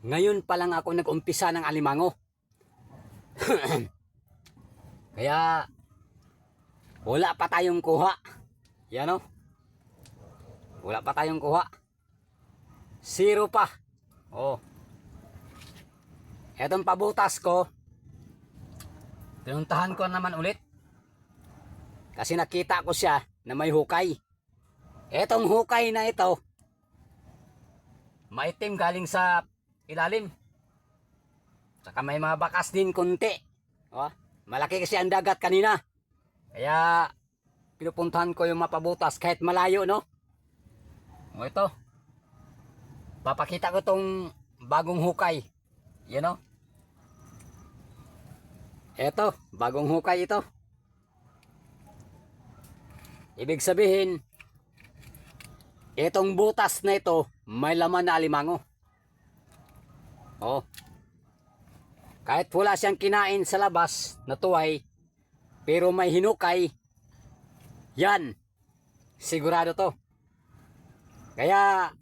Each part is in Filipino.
Ngayon pa lang ako nag-umpisa ng alimango. Kaya wala pa tayong kuha. Yan o. Wala pa tayong kuha. Zero pa. Oh. Etong pabutas ko, pinuntahan ko naman ulit. Kasi nakita ko siya na may hukay. Etong hukay na ito, maitim galing sa ilalim. Saka may mga bakas din kunti. Oh, malaki kasi ang dagat kanina. Kaya pinupuntahan ko yung mapabutas kahit malayo, no? O ito. Papakita ko tong bagong hukay. You know? Ito, bagong hukay ito. Ibig sabihin, itong butas na ito, may laman na alimango. Oh. Kahit wala siyang kinain sa labas na tuway, pero may hinukay, yan, sigurado to. Kaya,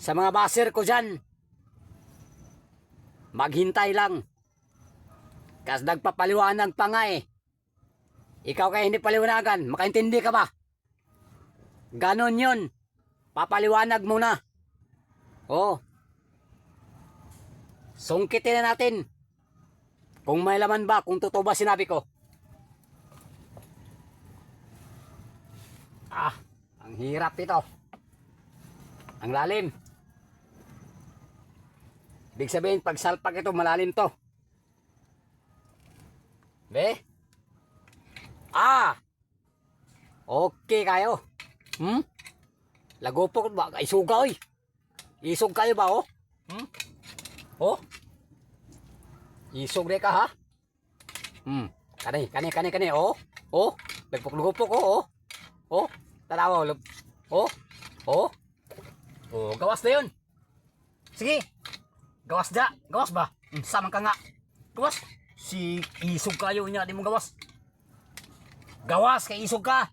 sa mga baser ko dyan, maghintay lang. Kas nagpapaliwanag pa nga eh. Ikaw kaya hindi paliwanagan, makaintindi ka ba? Ganon yun. Papaliwanag muna. Oh. Sungkitin na natin. Kung may laman ba, kung totoo ba sinabi ko. Ah, ang hirap ito. Ang lalim. Ibig sabihin, pag salpak ito, malalim to. Be? Ah! Okay kayo. Hmm? Lagopok ba? Isuga oy. Isog kayo ba oh? Hmm? Oh? Isog de ka ha? Hmm. Kani, kani, kani, kani. Oh? Oh? Lagpok-lagopok oh. Oh? Oh? Tanawa. Oh? Oh? Oh, gawas na yun. Sige. Gawas da. Gawas ba? Hmm, Sama ka nga. Gawas. Si isog kayo niya. Di mo gawas. Gawas kay isog ka.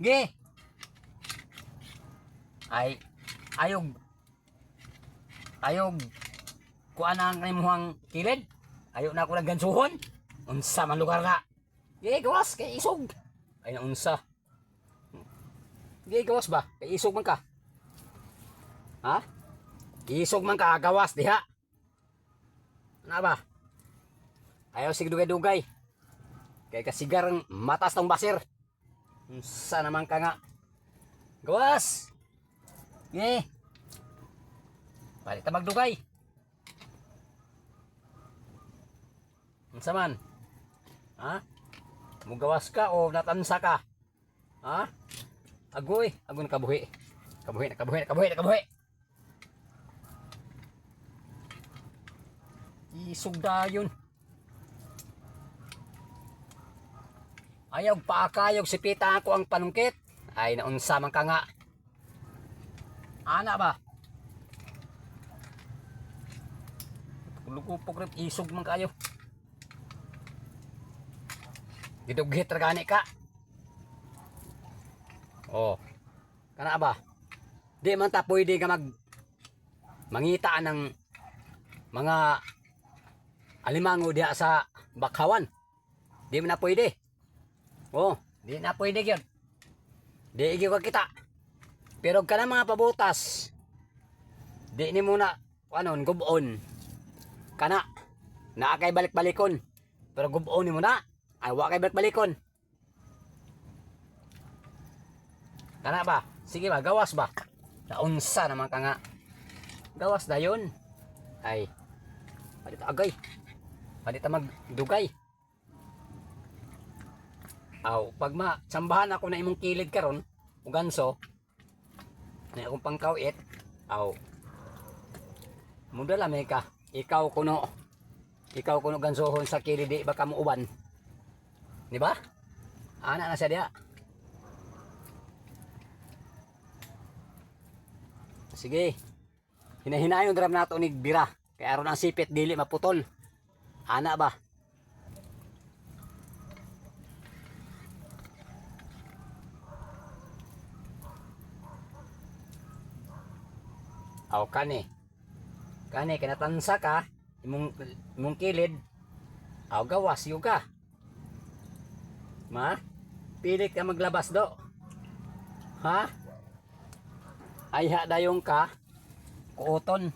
Ge. Ay ayog ayog kuan ang imuhang kilid. Ayo na ako naggansuhon. Unsa man lugar na. Ge gawas kay isog. Ay na unsa. Ge gawas ba? Kay isog man ka. Ha? Isog man ka gawas diha. Ano ba? Ayaw sig dugay-dugay. Kay kasigar ang matas tong basir. Sa naman ka nga. Gawas! Ye! Palit magdugay. Unsa man? Ha? Mugawas ka o natansa ka? Ha? Agoy, agoy na kabuhi. Kabuhi kabuhi kabuhi kabuhi. Isugda yun. Ayaw paakayog sipita ako ang panungkit. Ay naunsa man ka nga. Ana ba? Lugupok rin isog man kayo. Gidughit ra gani ka. Oh. Kana ba? Di man ta pwede ka mag mangita ng mga alimango diha sa bakhawan. Di man na pwede. Oh, di na pwede yun. Di igi ko kita. Pero ka na mga pabutas. Di ni muna ano, gubon. Kana. Na kay balik-balikon. Pero gubon ni muna. Ay wa kay balik-balikon. Kana ba? Sige ba, gawas ba? Naunsa naman ka nga. Gawas na yun. Ay. Palit agay. Palit magdugay. Aw, pag ma sambahan ako na imong kilid karon, o ganso, na akong pangkawit, aw. Mudala may ka. Ikaw kuno. Ikaw kuno gansohon sa kilid baka mo uban. Di ba? Ana na siya diya. Sige. Hinahinayon dram nato ni bira. Kaya aron ang sipit dili maputol. Ana ba? Aw kani. kani kinatansa ka imong imong kilid aw gawas yo ka ma pilit ka maglabas do. Ha? Ay ha dayong ka kuoton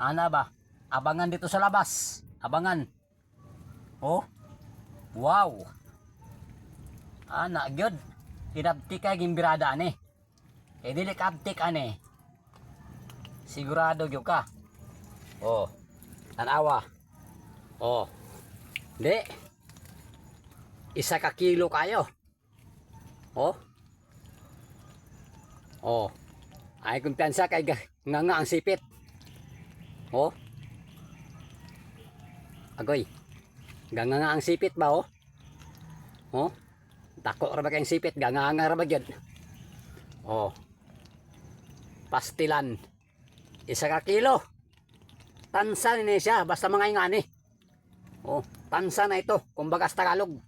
ana ba? Abangan dito sa labas. Abangan. Oh? Wow. Ana gyud. Tinabti ka gimbirada ani eh dili ka abtik ani. Sigurado gyud ka. Oh tanawa. Oh di isa ka kilo kayo. Oh. Oh. Ay kumpiyansa kay ga- nga nga ang sipit. Oh. Agoy. Ganga nga ang sipit ba oh? Oh. Dako ra ba kayong sipit? Ganga nga ra ba gyud? Oh. Pastilan. Isa ka kilo. Tansa ni siya basta mga ingani. Oh tansa na ito. Kumbaga sa Tagalog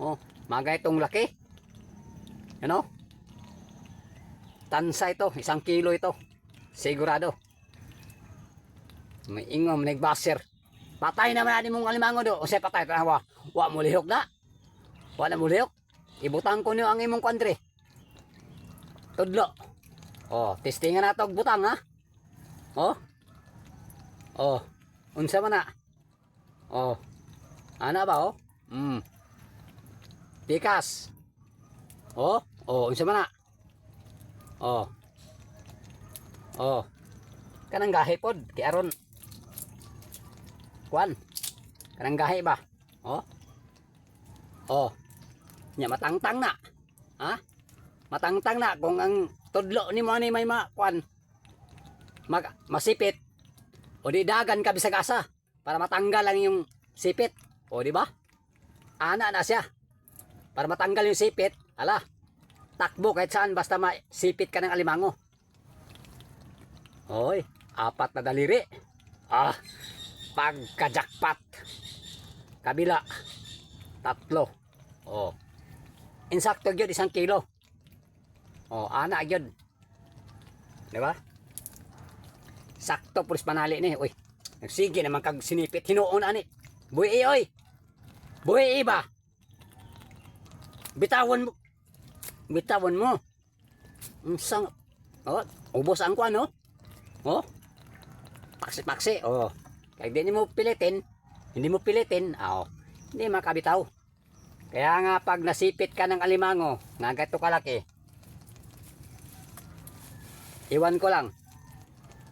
oh maga itong laki. Ano? Tansa ito isang kilo ito. Sigurado. May ingom nagbaser. Patay naman natin mong alimango do. O siya patay. Ka wa mo lihok na. Wa na mo ibutang ko niyo ang imong kwantre. Tudlo. Oh testingan na to og butang ha? Oh. Oh. Unsa man na? Oh. Ana ba oh? Mm tikas oh oh unsa man oh. Oh. Kanang gahi pod kay aron. Kwan. Kanang gahi ba? Oh. Oh. Nya matangtang na. Ha? Matangtang na kung ang tudlo ni mo ni may ma kwan. Mag, masipit. O di dagan ka bisag asa para matanggal lang yung sipit. O di ba? Ana na siya para matanggal yung sipit ala takbo kahit saan basta masipit ka ng alimango. Oy apat na daliri. Ah pagkajakpat. Kabila tatlo. Oh insakto gyud isang kilo. Oh ana gyud. Di ba? Sakto pulis panali ni. Uy nagsige naman kag sinipit. Hinuon ani. Buhi oy. Buhi ba bitawan mo. Bitawan mo. Unsang oh ubos ang kwan oh. Oh. Paksi paksi oh. Kaya di mo pilitin. Hindi mo pilitin oh. Hindi makabitaw. Kaya nga pag nasipit ka ng alimango nga gato kalaki iwan ko lang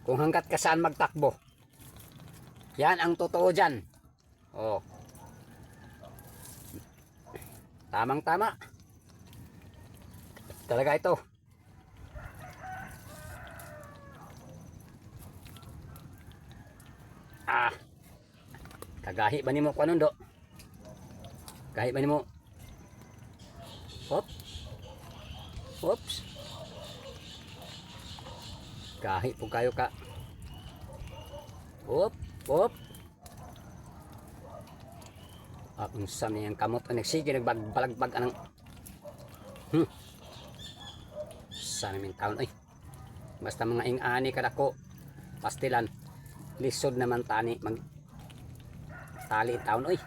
kung hanggat ka saan magtakbo. Yan ang totoo dyan. Oh tamang tama talaga ito. Ah. Kagahi ba ni mo kuanon do? Gahi ba ni mo? Hop oops. Gahi po kayo ka. Hop hop Ah, unsa ni ang kamot? Ang nagsige nagbalagbag anang hmm. Sa namin taon? Ay basta mga ingani kadako pastilan. Lisod naman tani mag tali ang taon oy.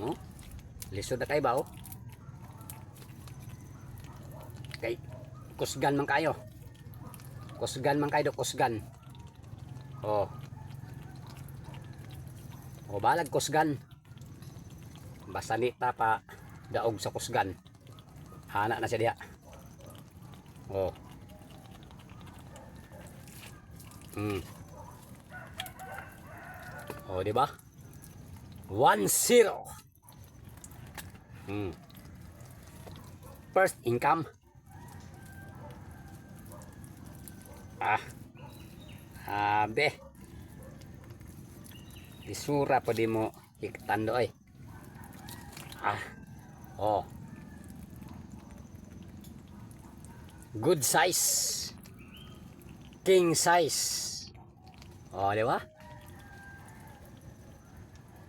No lisod na kayo ba oh? Kay kusgan man kayo. Kusgan man kayo kusgan. Oh o balag kusgan. Basta nita pa daog sa kusgan. Hana na siya diha. Oh mm. oh di ba? 1-0 mm. first income. Ah. Abe Isura pa di mo iktando ay. Ah. Oh. Good size. King size. Oh, di ba?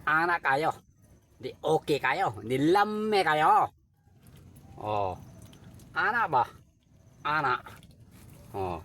Anak kayo. Di okay kayo. Di lame kayo. Oh. Anak ba? Anak. Oh.